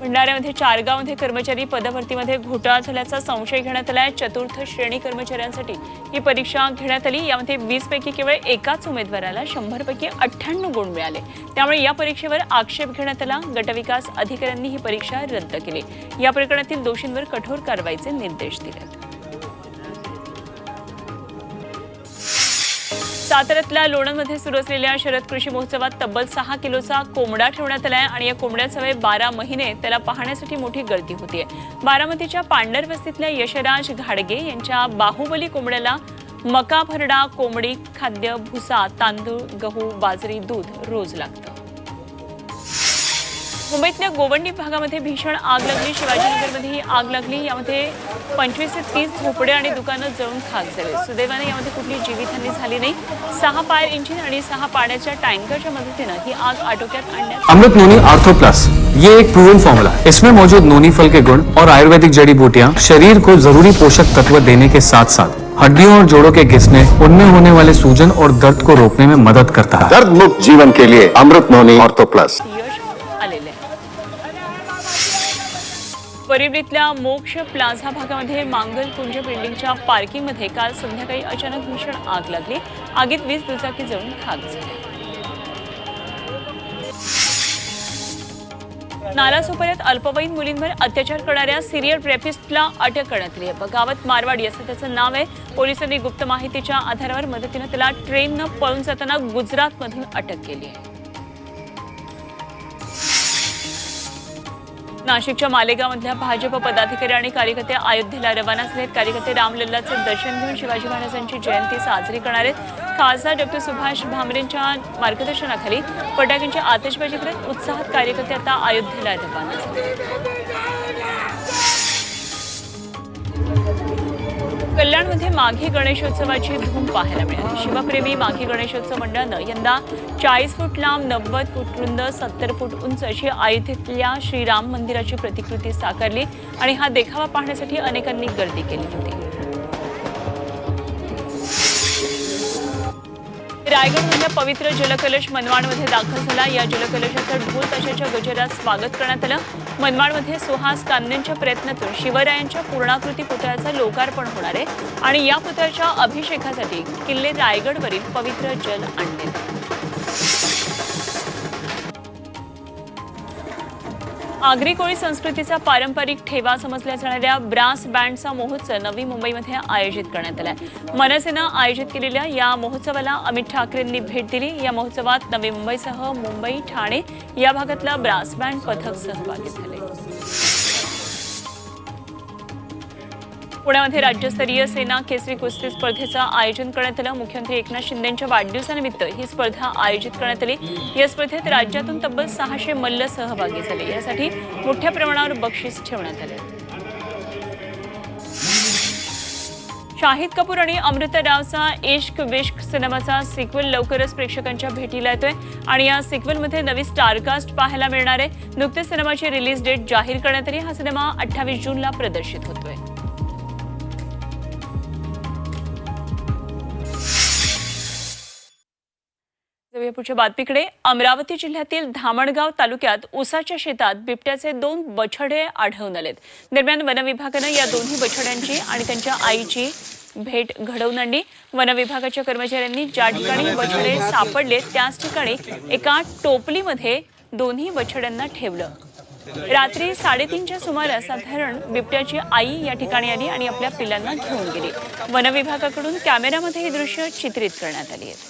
भंडाऱ्यामध्ये चारगावमध्ये कर्मचारी पदभरतीमध्ये घोटाळा झाल्याचा संशय घेण्यात आलाय. चतुर्थ श्रेणी कर्मचाऱ्यांसाठी ही परीक्षा घेण्यात आली. यामध्ये वीस पैकी केवळ एकाच उमेदवाराला शंभर पैकी अठ्ठ्याण्णव गुण मिळाले. त्यामुळे या परीक्षेवर आक्षेप घेण्यात आला. गटविकास अधिकाऱ्यांनी ही परीक्षा रद्द केली. या प्रकरणातील दोषींवर कठोर कारवाईचे निर्देश दिले. साताऱ्यातल्या लोणंदमध्ये सुरू असलेल्या शरद कृषी महोत्सवात तब्बल सहा किलोचा कोंबडा ठेवण्यात आलाय आणि या कोंबड्याचा वय बारा महिने. त्याला पाहण्यासाठी मोठी गर्दी होतीये. बारामतीच्या पांढर वस्तीतल्या यशराज घाडगे यांच्या बाहुबली कोंबड्याला मका भरडा कोंबडी खाद्य भुसा तांदूळ गहू बाजरी दूध रोज लागतं. मुंबईतल्या गोवंडी भागामध्ये भीषण आग लागली. शिवाजीनगरमध्ये ही आग लागली. यामध्ये पंचवीस ते तीस झोपडे आणि दुकानं जळून खाक झाले. सुदैवाने यामध्ये कुठली जीवितहानी झाली नाही. सहा फायर इंजिन आणि सहा पाण्याच्या टँकरच्या मदतीनं ही आग आटोक्यात आणण्यात अमृत नोनी आर्थो प्लस ये एक प्रूवन फॉर्मूला है इसमें मौजूद नोनी फल के गुण और आयुर्वेदिक जड़ी बूटियाँ शरीर को जरूरी पोषक तत्व देने के साथ साथ हड्डियों और जोड़ों के घिसने उनमें होने वाले सूजन और दर्द को रोकने में मदद करता है। दर्द मुक्त जीवन के लिए अमृत नोनी ऑर्थो प्लस परिवलीतल्या मोक्ष प्लाझा भागामध्ये मांगलकुंज बिल्डिंगच्या पार्किंगमध्ये काल संध्याकाळी अचानक भीषण आग लागली. आगीत वीज दुचाकी जळून खाक झाली. नालासोपाऱ्यात अल्पवयीन मुलींवर अत्याचार करणाऱ्या सिरियल रेपिस्टला अटक करण्यात आली आहे. बगावत मारवाडी असं त्याचं नाव आहे. पोलिसांनी गुप्त माहितीच्या आधारावर मदतीनं त्याला ट्रेननं पळून जाताना गुजरातमधून अटक केली आहे. नाशिकच्या मालेगावमधल्या भाजप पदाधिकारी आणि कार्यकर्ते अयोध्येला रवाना झालेत. कार्यकर्ते रामलल्लाचं दर्शन घेऊन शिवाजी महाराजांची जयंती साजरी करणार आहेत. खासदार डॉक्टर सुभाष भामरेंच्या मार्गदर्शनाखाली फटाक्यांची आतषबाजी करत उत्साहात कार्यकर्ते आता अयोध्येला रवाना झाले कल्याणमध्ये माघी गणेशोत्सवाची धूम पाहायला मिळाली. शिवप्रेमी माघी गणेशोत्सव मंडळानं यंदा चाळीस फूट लांब नव्वद फूट रुंद सत्तर फूट उंच अशी अयोध्येतल्या श्रीराम मंदिराची प्रतिकृती साकारली आणि हा देखावा पाहण्यासाठी अनेकांनी गर्दी केली होती. रायगडमधल्या पवित्र जलकलश मनमाडमध्ये दाखल झाला. या जलकलशाचं ढोल ताशाच्या गजरात स्वागत करण्यात आलं. मनमाडमध्ये सुहास कांदेंच्या प्रयत्नातून शिवरायांच्या पूर्णाकृती पुतळ्याचं लोकार्पण होणार आहे. आणि या पुतळ्याच्या अभिषेकासाठी किल्ले रायगडवरील पवित्र जल आणले आगरी कोळी संस्कृतीचा पारंपरिक ठेवा समजल्या जाणाऱ्या ब्रास बँडचा महोत्सव नवी मुंबईमध्ये आयोजित करण्यात आलाय. मनसेनं आयोजित केलेल्या या महोत्सवाला अमित ठाकरेंनी भेट दिली. या महोत्सवात नवी मुंबईसह मुंबई ठाणे या भागातला ब्रास बँड पथक सहभागी झाले. पुण्यामध्ये राज्यस्तरीय सेना केसरी कुस्ती स्पर्धेचं आयोजन करण्यात आलं. मुख्यमंत्री एकनाथ शिंदेच्या वाढदिवसानिमित्त ही स्पर्धा आयोजित करण्यात आली. या स्पर्धेत राज्यातून तब्बल सहाशे मल्ल सहभागी झाले. यासाठी मोठ्या प्रमाणावर बक्षीस ठेवण्यात आले. शाहिद कपूर आणि अमृता रावचा इश्क विश्क सिनेमाचा सिक्वल लवकरच प्रेक्षकांच्या भेटीला येतोय. आणि या सिक्वलमध्ये नवी स्टारकास्ट पाहायला मिळणार आहे. नुकतेच सिनेमाची रिलीज डेट जाहीर करण्यात आली. हा सिनेमा अठ्ठावीस जूनला प्रदर्शित होतोय. पुढच्या बातमीकडे. अमरावती जिल्ह्यातील धामणगाव तालुक्यात उसाच्या शेतात बिबट्याचे दोन बछडे आढळून आलेत. दरम्यान वनविभागानं या दोन्ही बछड्यांची आणि त्यांच्या आईची भेट घडवून आणली. वनविभागाच्या कर्मचाऱ्यांनी ज्या ठिकाणी बछडे सापडले त्याच ठिकाणी एका टोपलीमध्ये दोन्ही बछड्यांना ठेवलं. रात्री साडेतीनच्या सुमारास साधारण बिबट्याची आई या ठिकाणी आली आणि आपल्या पिलांना घेऊन गेली. वनविभागाकडून कॅमेऱ्यामध्ये ही दृश्य चित्रित करण्यात आली आहेत